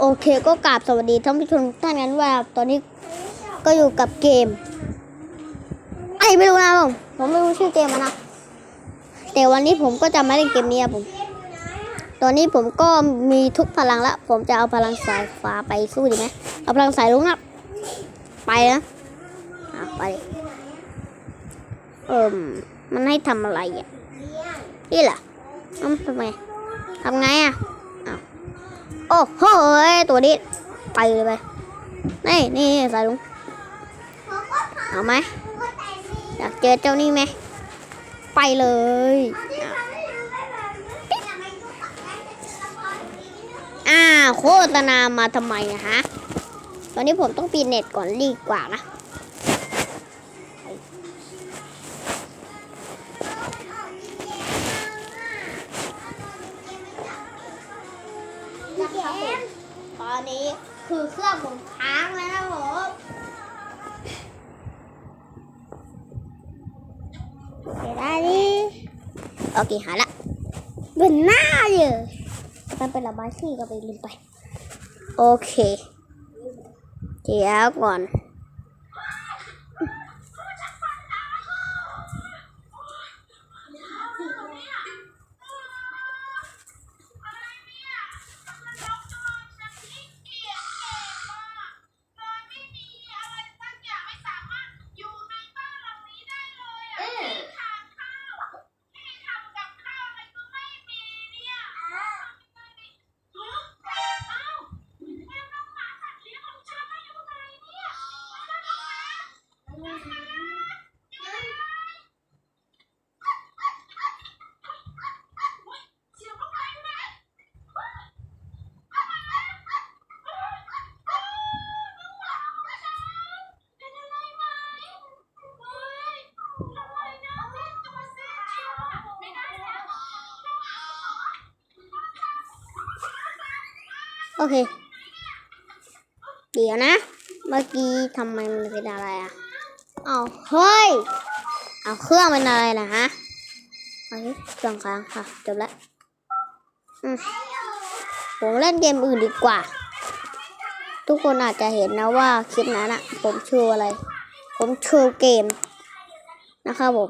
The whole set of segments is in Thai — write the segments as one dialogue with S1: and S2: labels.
S1: โอเคก็กราบสวัสดีท่านผู้ชมท่านกันว่าตอนนี้ก็อยู่กับเกมไอ้ไม่รู้นะผมผมไม่รู้ชื่อเกมมันะ แต่วันนี้ผมก็จะมาเล่นเกมนี้ครับผม ตอนนี้ผมก็มีทุกพลังละผมจะเอาพลังสายฟ้าไปสู้ดีไหมเอาพลังสายลุงนะไปนะไปเอิมมันให้ทำอะไรอะนี่แหละทำไมทำไงอะ โอ้โหตัวนี้ไปเลยไปนี่นี่ใส่ลุงเอาไหมอยากเจอเจ้านี่ไหมไปเลยอ้าวอ่าโฆษณามาทำไมนะฮะ ตอนนี้ผมต้องปีนเน็ตก่อนดีกว่านะ นี้คือเครื่องผมค้างแล้วนะผมเดี๋ยวได้ดิโอเคหาละเป็นหน้าเลยมันเป็นระบายสีก็ไปลืมไป โอเค เดี๋ยวก่อน เค เดี๋ยวนะ เมื่อกี้ทำไมมันเป็นอะไรอะเอาเฮ้ย เอาเครื่องเป็นอะไรนะฮะเฮ้ยเครื่องค้างค่ะจบแล้วอืมผมเล่นเกมอื่นดีกว่า ทุกคนอาจจะเห็นนะว่าคลิปนั้นอะผมโชว์อะไร ผมโชว์เกมนะครับผม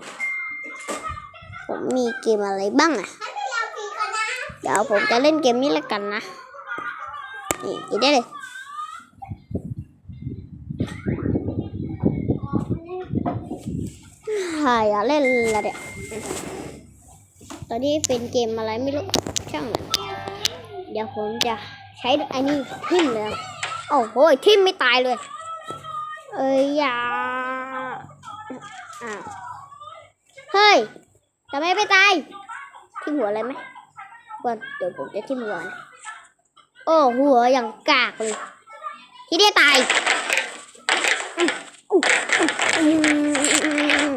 S1: ผมมีเกมอะไรบ้างอะเดี๋ยวผมจะเล่นเกมนี้ละกันนะ นี่กินได้เลยหาย่าเล่นละเดี๋ยตอนนี้เป็นเกมอะไรไม่รู้ ช่างมันเดี๋ยวผมจะใช้อ้นี่ทิ่มเลยโอ้โหทิ่มไม่ตายเลย เอ้ยอย่าอ้าวเฮ้ยทำไมไม่ตายทิ่มหัวอะไรไหมก่อนเดี๋ยวผมจะทิ่มหัวนะ โอ้หัวอย่างกากเลยที่ได้ตายอืมอืมอืมอืม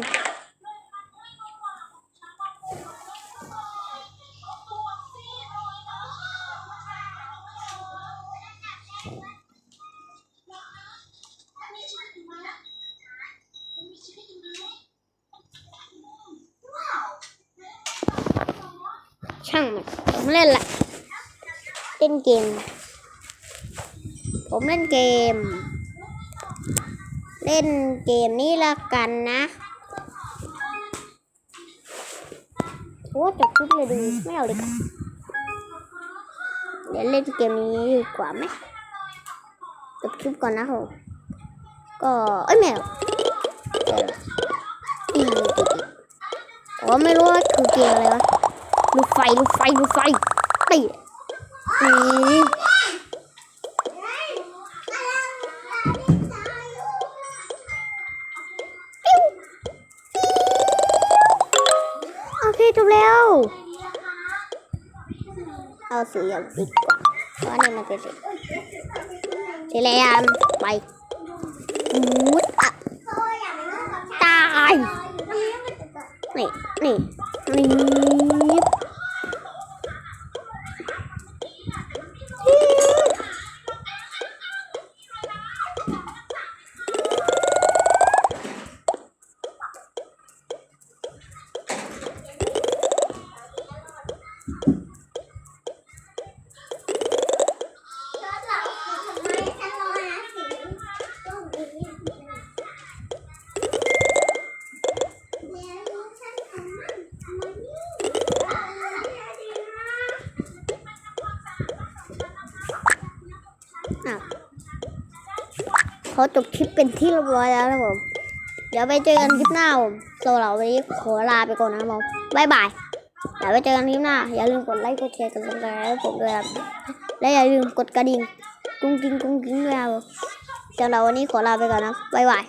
S1: ช่างมันผมเล่นละ เล่นเกม ผมเล่นเกม เล่นเกมนี้ละกันนะโอ้จบคลิปเลยดีไม่เอาเลยเดี๋ยวเล่นเกมนี้ดีกว่าไหมจบคลิปก่อนนะผมก็เอ้ยแมวเดี๋ยวอีโอ้ไม่รู้ว่าคือเกมอะไรวะลูกไฟลูกไฟลูกไฟตี นี่โอเคจบแล้ว เอาสีอย่างดีกว่าเพราะอันนี้มันเป็นสีสีแดงไปมุดอะตาย นี่ นี่ นี่ ขอจบคลิปเป็นที่เรียบร้อยแล้วนะผม เดี๋ยวไปเจอกันคลิปหน้าผมโซเราวันนี้ขอลาไปก่อนนะผมบายบาย เดี๋ยวไปเจอกันคลิปหน้า อย่าลืมกดไลค์ กดแชร์กดติดตามให้ผมด้วยและอย่าลืมกดกระดิ่ง กุ้งกิ้งกุ้งกิ้งด้วยครับสำหรับวันนี้ขอลาไปก่อนนะบายบาย